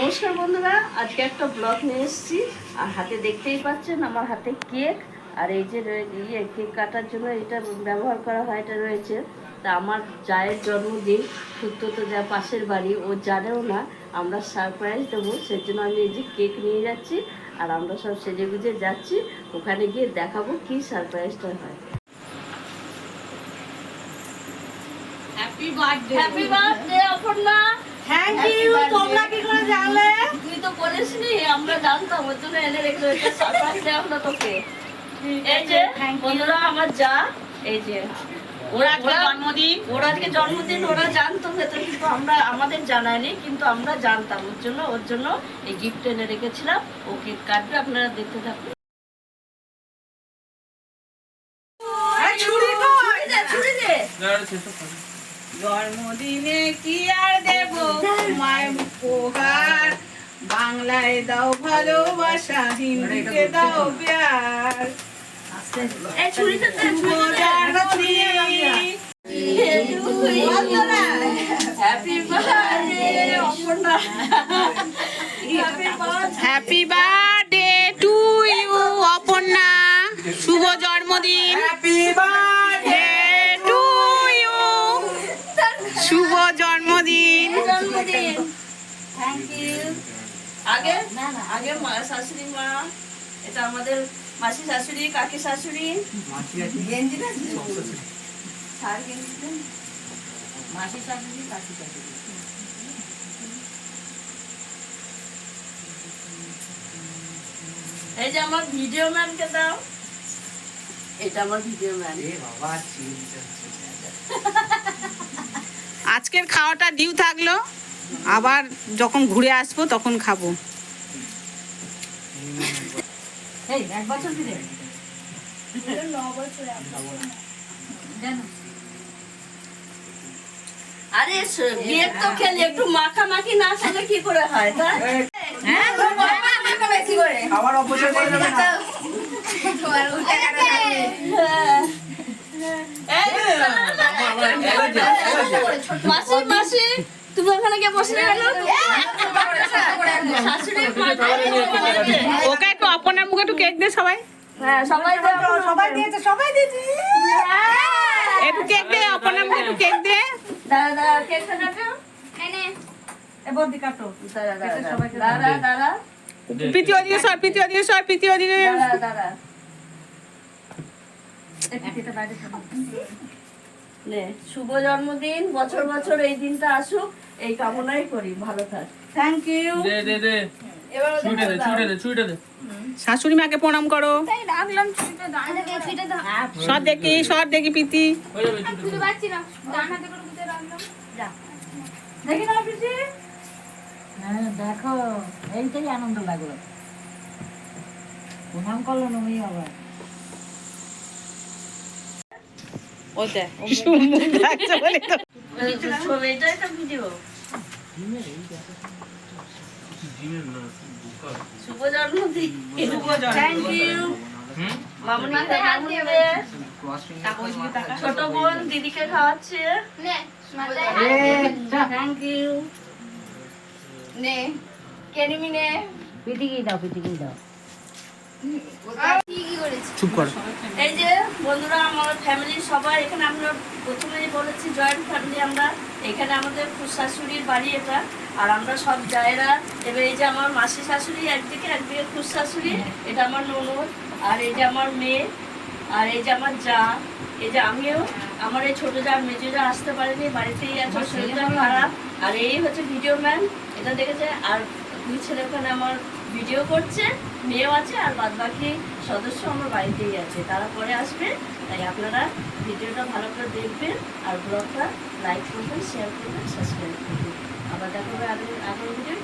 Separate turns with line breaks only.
নমস্কার বন্ধুরা, আজকে একটা ব্লগ নিয়ে এসেছি। আর হাতে দেখতেই পাচ্ছেন আমার হাতে কেক আর এই যে ইয়ে কেক কাটার জন্য এটা ব্যবহার করা হয়, এটা রয়েছে। তা আমার জায়ের জন্মদিন তো যা পাশের বাড়ি, ও জানেও না, আমরা সারপ্রাইজ দেবো সেই জন্য আমি এই যে কেক নিয়ে যাচ্ছি, আর আমরা সব সেজে গুজে যাচ্ছি, ওখানে গিয়ে দেখাবো কি সারপ্রাইজটা হয়।
Happy birthday
happy birthday Aparna.
Thank you তোমরা কি করে জানলে?
তুই তো বলিসনি আমরা জানতাম ওর জন্য এনে রেখে সারপ্রাইজ দেয় আমরা তোকে। এই যে বন্ধুরা আমার যা এই যে
ওরা আজকে
ওরা- আজকে জন্মদিন ওরা জানতো ভেতরে কিন্তু আমরা আমাদের জানায়নি কিন্তু আমরা জানতাম ওর জন্য ওর জন্য এই গিফট এনে রেখেছিলাম ও কেক কাটবে আপনারা দেখতে থাকুন।
ছুরি কই?
ছুরি দে
জন্মদিনে কি আর দেব তোমায় উপহার বাংলায় দাও ভালোবাসা হিন্দিতে দাও প্যার
happy birthday Aparna happy birthday
happy birthday
আগে? আগে শাশুড়ি মা এটা আমাদের মাসি শাশুড়ি কাকি শাশুড়ি ছাড় কিনছিলেন মাসি শাশুড়ি কাকি শাশুড়ি। এই যে আমার ভিডিও ম্যানকে দাও। এটা আমার ভিডিও ম্যান
আজকের খাওয়াটা ডিউ থাকল। আবার যখন ঘুরে আসব তখন খাব।
এই এক বছর দিলে? আরে বিয়ের তো খেলে একটু মাখামাখি না খেলে কি করে হয় তা হ্যাঁ
খাবার অপচয় করে দেবে না।
মাসি মাসি। ওখানে গিয়ে বসে
ওকে একটু মুখে একটু কেক দে সবাই
হ্যাঁ সবাই
সবাই দিয়েছে সবাই দিয়েছে
একটু কেক দে অপর্ণার মুখে একটু কেক দে
দাঁড়া দাঁড়া কেকটা কাটো
এবার দি কাটো
দাঁড়া দাঁড়া দাঁড়া দাঁড়া
ওদিকে সর প্রীতি ওদিকে সর প্রীতি ওদিকে
দাঁড়া দাঁড়া শুভ জন্মদিন বছর বছর এই দিনটা আসুক এই কামনাই করি ভালো থাক।
থ্যাংক ইউ
দে দে দে। ছুটে দে ছুটে দে ছুটে দে।
শাশুড়ি মাকে প্রণাম করো। সর দেখি সর দেখি
হয়ে দে।
দেখি
হ্যাঁ এইটাই আনন্দ লাগল। প্রণাম করল নমি আবার
ও দেখ মুখ বলে তো
এই তো। ছবি, এটাই তো ভিডিও। শুভ জন্মদিন থ্যাংক ইউ ছোট বোন দিদিকে খাওয়াচ্ছে। থ্যাংক ইউ নে কেনিমি নে
পিটিকি দাও পিটিকি দাও।
চুপ কর।
এই যে বন্ধুরা আমার ফ্যামিলির সবাই এখানে আমরা প্রথমেই বলেছি জয়েন্ট ফ্যামিলি আমরা। এখানে আমাদের শাশুড়ির বাড়ি এটা। আর আমরা সব জায়েরা এবার এই যে আমার মাসি শাশুড়ি একদিকে একদিকে শাশুড়ি এটা আমার ননদ আর এই যে আমার মেয়ে আর এই যে আমার যা এই যে আমিও আমার এই ছোটো যা মেজো যা আসতে পারেনি বাড়িতেই আছে শরীরটা খারাপ। আর এই হচ্ছে ভিডিও ম্যান এটা দেখেছে আর দুই ছেলে ওখানে আমার ভিডিও করছে, মেয়েও আছে আর বাদ বাকি সদস্য আমার বাড়িতেই আছে। তারা পরে আসবে, তাই আপনারা ভিডিওটা ভালো করে দেখবেন আর ব্লগটা লাইক করবেন শেয়ার করবেন সাবস্ক্রাইব করবেন। আবার দেখা হবে আগের আগের ভিডিও